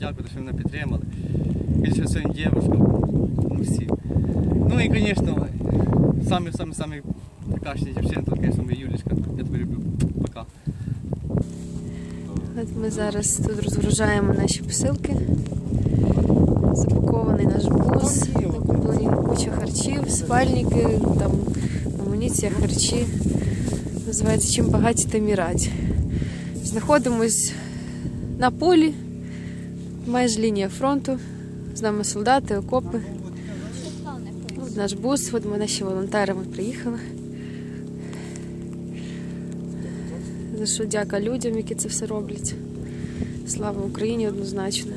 Ми що мене підтримали. Більше своїм дівчинкам, ну всі. Ну і звісно, самі-самі-самі прекрасні дівчинки, звісно, Юлічка. Я тебе люблю. Пока. От Ми зараз тут розгружаємо наші посилки. Запакований наш бус, накуплені куча харчів, спальники, там амуніція, харчі. Називається Чим багаті, тим і раді. Знаходимось на полі майже лінія фронту. З нами солдати, окопи. Наш бус, от ми наші волонтери ми приїхали. За що дяка людям, які це все роблять. Слава Україні однозначно.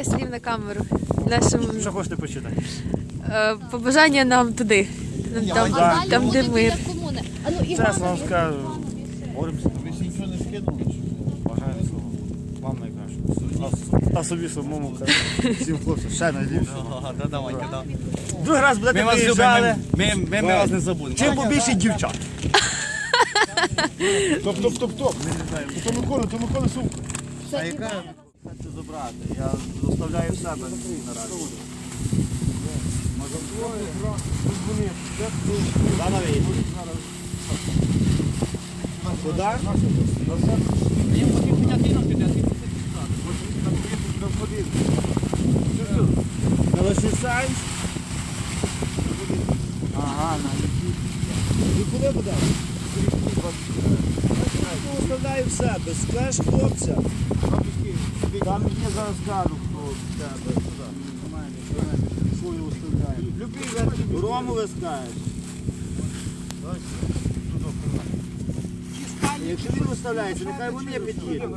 Я слів на камеру? Нашим Що хочете почитати? е, побажання нам туди. Там, там, там де мир. Чесно вам скажу, боремося. Ви ще нічого не скинули? Бажаю всього. Вам найкраще. А, а собі самому кажу. Всім хлопцям ще найліпшого. Ага, да, давайте, да. Другий раз будете Ми вас приїжджали. любимо, ми, ми, ми вас не забудемо. Чим побільше дівчат. Топ, топ, топ, топ. То Микола, то Микола сумка. А яка? Це забрати. Я заставляю себе наразі. Може двоє? Да, навіть. Куди? На Лосісанськ? Ага, на І куди буде? Оставляю в себе, скажеш хлопця. Там є зараз кажу, хто тебе. Свою оставляю. Рому ви скажеш. Якщо він виставляється, нехай вони під'їдуть.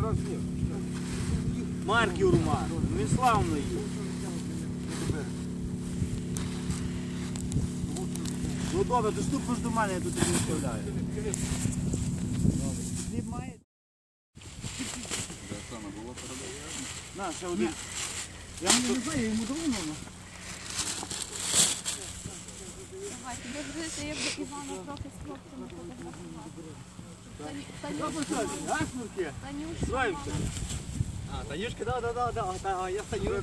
Марків Роман. Він славний є. Ну добре, доступно ж до мене, я тут не виставляю. Хліб має? На, ще один. Я не знаю, я йому давно. ну. Що посадить? А, шнурки? Славимся. А, Танюшка, да, да, да, да, да, а я Танюшка.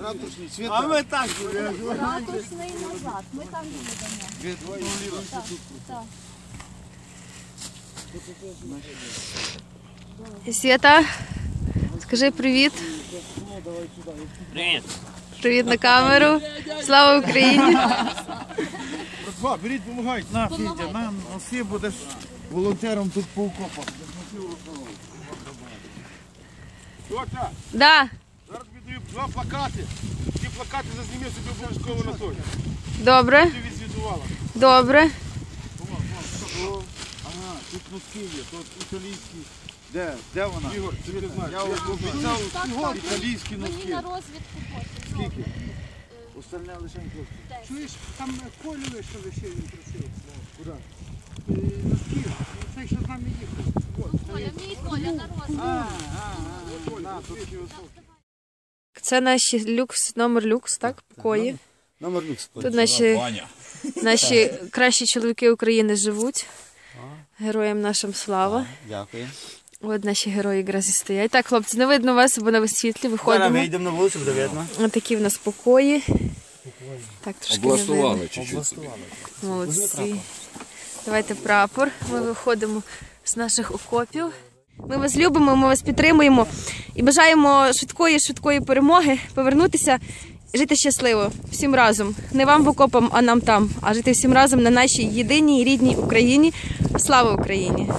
Ратушний світ. А ми так живемо. Ратушний назад. Ми там їдемо. Свята, скажи привіт. Привіт. Привіт на камеру. Слава Україні! Братва, беріть, допомагайте. На, Фідя, на, носи будеш волонтером тут по окопах. Тьотя, Да, зараз тобі даю два плакати. Ті плакати зазніми собі обов'язково на той. добре, Ти відзвітувала. добре. О, носки є, тут італійські. Де? Де вона? Ігор, ти не знаєш. Я обіцяв Ігор, італійські Мені носки. на розвідку потім. Скільки? Остальне лише хлопці. Чуєш, там колює, що ви він просив. Куди? Носки, цей, що з нами їхав. Коля, мій Коля на розвідку. На, тут такі ось. Це наші люкс, номер люкс, так? Покої. Номер люкс. Тут наші, наші кращі чоловіки України живуть. Героям нашим слава. Дякую. От наші герої якраз і стоять. Так, хлопці, не видно вас, бо на світлі Зараз виходимо. вийдемо на вулицю, буде видно. Ось такі в нас покої. Так, трошки не видно. Облаштували чуть-чуть собі. Молодці. Давайте прапор. Ми виходимо з наших окопів. Ми вас любимо, ми вас підтримуємо і бажаємо швидкої, швидкої перемоги, повернутися, жити щасливо всім разом. Не вам в окопам, а нам там, а жити всім разом на нашій єдиній рідній Україні. Слава Україні!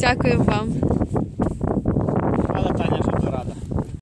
Дякую, вам.